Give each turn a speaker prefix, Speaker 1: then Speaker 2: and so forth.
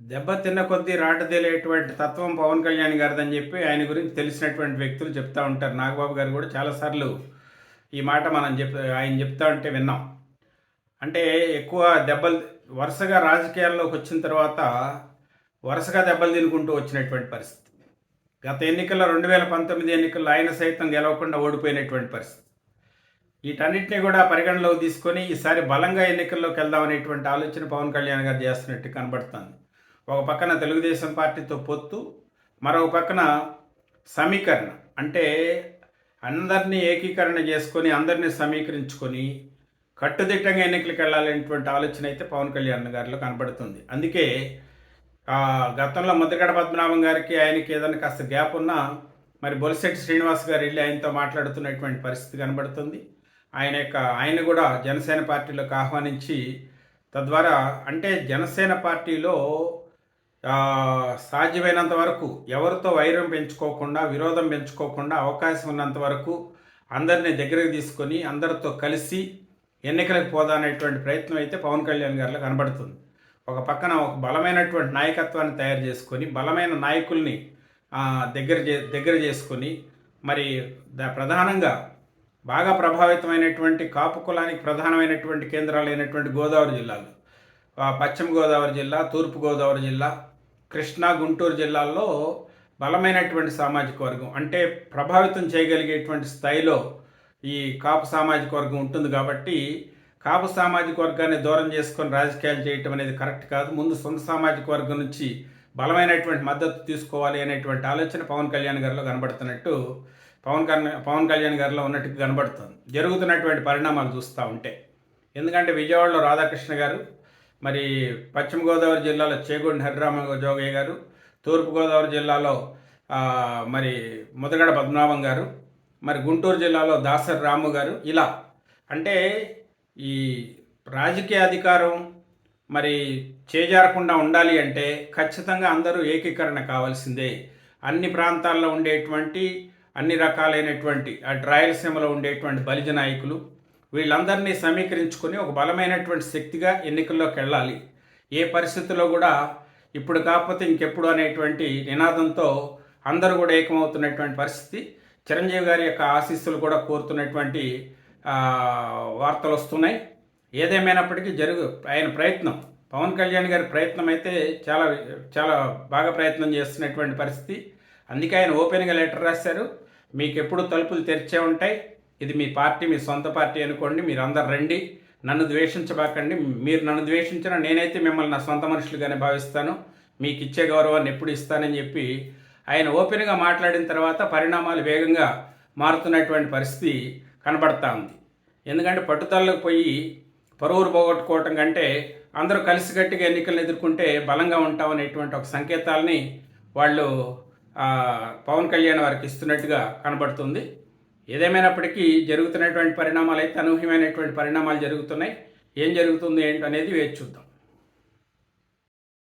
Speaker 1: దెబ్బ తిన్న కొద్దీ రాటదేలేటువంటి తత్వం పవన్ కళ్యాణ్ గారిదని చెప్పి ఆయన గురించి తెలిసినటువంటి వ్యక్తులు చెప్తూ ఉంటారు. నాగబాబు గారు కూడా చాలాసార్లు ఈ మాట మనం చెప్ ఆయన చెప్తా ఉంటే విన్నాం. అంటే ఎక్కువ దెబ్బలు వరుసగా రాజకీయాల్లోకి వచ్చిన తర్వాత వరుసగా దెబ్బలు తినుకుంటూ వచ్చినటువంటి పరిస్థితి. గత ఎన్నికల్లో రెండు వేల పంతొమ్మిది ఎన్నికల్లో ఆయన సైతం గెలవకుండా ఓడిపోయినటువంటి పరిస్థితి. వీటన్నిటిని కూడా పరిగణలోకి తీసుకొని ఈసారి బలంగా ఎన్నికల్లోకి వెళ్దామనేటువంటి ఆలోచన పవన్ కళ్యాణ్ గారు చేస్తున్నట్టు కనబడుతుంది. ఒక పక్కన తెలుగుదేశం పార్టీతో పొత్తు మరో పక్కన సమీకరణ. అంటే అందరినీ ఏకీకరణ చేసుకొని అందరినీ సమీకరించుకొని కట్టుదిట్టంగా ఎన్నికలకు వెళ్ళాలనేటువంటి ఆలోచన అయితే పవన్ కళ్యాణ్ గారిలో కనబడుతుంది. అందుకే ఆ, గతంలో ముద్రగడ పద్మనాభం గారికి ఆయనకి ఏదైనా కాస్త గ్యాప్ ఉన్నా మరి బొలిశెట్టి శ్రీనివాస్ గారు వెళ్ళి ఆయనతో మాట్లాడుతున్నటువంటి పరిస్థితి కనబడుతుంది. ఆయన యొక్క ఆయన కూడా జనసేన పార్టీలోకి ఆహ్వానించి తద్వారా అంటే జనసేన పార్టీలో సాధ్యమైనంత వరకు ఎవరితో వైరం పెంచుకోకుండా విరోధం పెంచుకోకుండా అవకాశం ఉన్నంత వరకు అందరినీ దగ్గరకు తీసుకొని అందరితో కలిసి ఎన్నికలకు పోదానేటువంటి ప్రయత్నం అయితే పవన్ కళ్యాణ్ గారిలో కనబడుతుంది. ఒక పక్కన ఒక బలమైనటువంటి నాయకత్వాన్ని తయారు చేసుకొని బలమైన నాయకుల్ని దగ్గర చే దగ్గర చేసుకొని మరి దా ప్రధానంగా బాగా ప్రభావితమైనటువంటి కాపు కులానికి ప్రధానమైనటువంటి కేంద్రాలు అయినటువంటి గోదావరి జిల్లాలు. పశ్చిమ గోదావరి జిల్లా తూర్పు గోదావరి జిల్లా కృష్ణా గుంటూరు జిల్లాల్లో బలమైనటువంటి సామాజిక వర్గం. అంటే ప్రభావితం చేయగలిగేటువంటి స్థాయిలో ఈ కాపు సామాజిక వర్గం ఉంటుంది కాబట్టి కాపు సామాజిక వర్గాన్ని దూరం చేసుకొని రాజకీయాలు చేయటం అనేది కరెక్ట్ కాదు. ముందు సొంత సామాజిక వర్గం నుంచి బలమైనటువంటి మద్దతు తీసుకోవాలి అనేటువంటి ఆలోచన పవన్ కళ్యాణ్ గారిలో కనబడుతున్నట్టు పవన్ కళ్యాణ్ పవన్ కళ్యాణ్ గారిలో ఉన్నట్టు కనబడుతుంది. జరుగుతున్నటువంటి పరిణామాలు చూస్తూ ఉంటే. ఎందుకంటే విజయవాడలో రాధాకృష్ణ గారు మరి పశ్చిమ గోదావరి జిల్లాలో చేగొండి హరిరామ జోగయ్య గారు తూర్పుగోదావరి జిల్లాలో మరి ముదగడ పద్మనాభం గారు మరి గుంటూరు జిల్లాలో దాసరి రాము గారు ఇలా అంటే ఈ రాజకీయ అధికారం మరి చేజారకుండా ఉండాలి అంటే ఖచ్చితంగా అందరూ ఏకీకరణ కావాల్సిందే. అన్ని ప్రాంతాల్లో ఉండేటువంటి అన్ని రకాలైనటువంటి ఆ రాయలసీమలో ఉండేటువంటి బలిజ నాయకులు వీళ్ళందరినీ సమీకరించుకొని ఒక బలమైనటువంటి శక్తిగా ఎన్నికల్లోకి వెళ్ళాలి. ఏ పరిస్థితుల్లో కూడా ఇప్పుడు కాకపోతే ఇంకెప్పుడు అనేటువంటి నినాదంతో అందరూ కూడా ఏకమవుతున్నటువంటి పరిస్థితి. చిరంజీవి గారి యొక్క ఆశీస్సులు కూడా కోరుతున్నటువంటి వార్తలు వస్తున్నాయి. ఏదేమైనప్పటికీ జరుగు ఆయన ప్రయత్నం పవన్ కళ్యాణ్ గారి ప్రయత్నం అయితే చాలా చాలా బాగా ప్రయత్నం చేస్తున్నటువంటి పరిస్థితి. అందుకే ఆయన ఓపెన్గా లెటర్ రాశారు. మీకు ఎప్పుడు తలుపులు తెరిచే ఉంటాయి. ఇది మీ పార్టీ మీ సొంత పార్టీ అనుకోండి మీరు అందరు రండి. నన్ను ద్వేషించబాకండి. మీరు నన్ను ద్వేషించినా నేనైతే మిమ్మల్ని నా సొంత మనుషులుగానే భావిస్తాను. మీకు ఇచ్చే గౌరవాన్ని ఎప్పుడు ఇస్తానని చెప్పి ఆయన ఓపెన్గా మాట్లాడిన తర్వాత పరిణామాలు వేగంగా మారుతున్నటువంటి పరిస్థితి కనబడతా ఉంది. ఎందుకంటే పట్టుదలకు పోయి పరువురు పోగొట్టుకోవటం కంటే అందరూ కలిసికట్టుగా ఎన్నికలను ఎదుర్కొంటే బలంగా ఉంటామనేటువంటి ఒక సంకేతాలని వాళ్ళు పవన్ కళ్యాణ్ వారికి ఇస్తున్నట్టుగా కనబడుతుంది. ఏదేమైనప్పటికీ జరుగుతున్నటువంటి పరిణామాలు అయితే అనూహ్యమైనటువంటి పరిణామాలు జరుగుతున్నాయి. ఏం జరుగుతుంది ఏంటనేది వేచి చూద్దాం.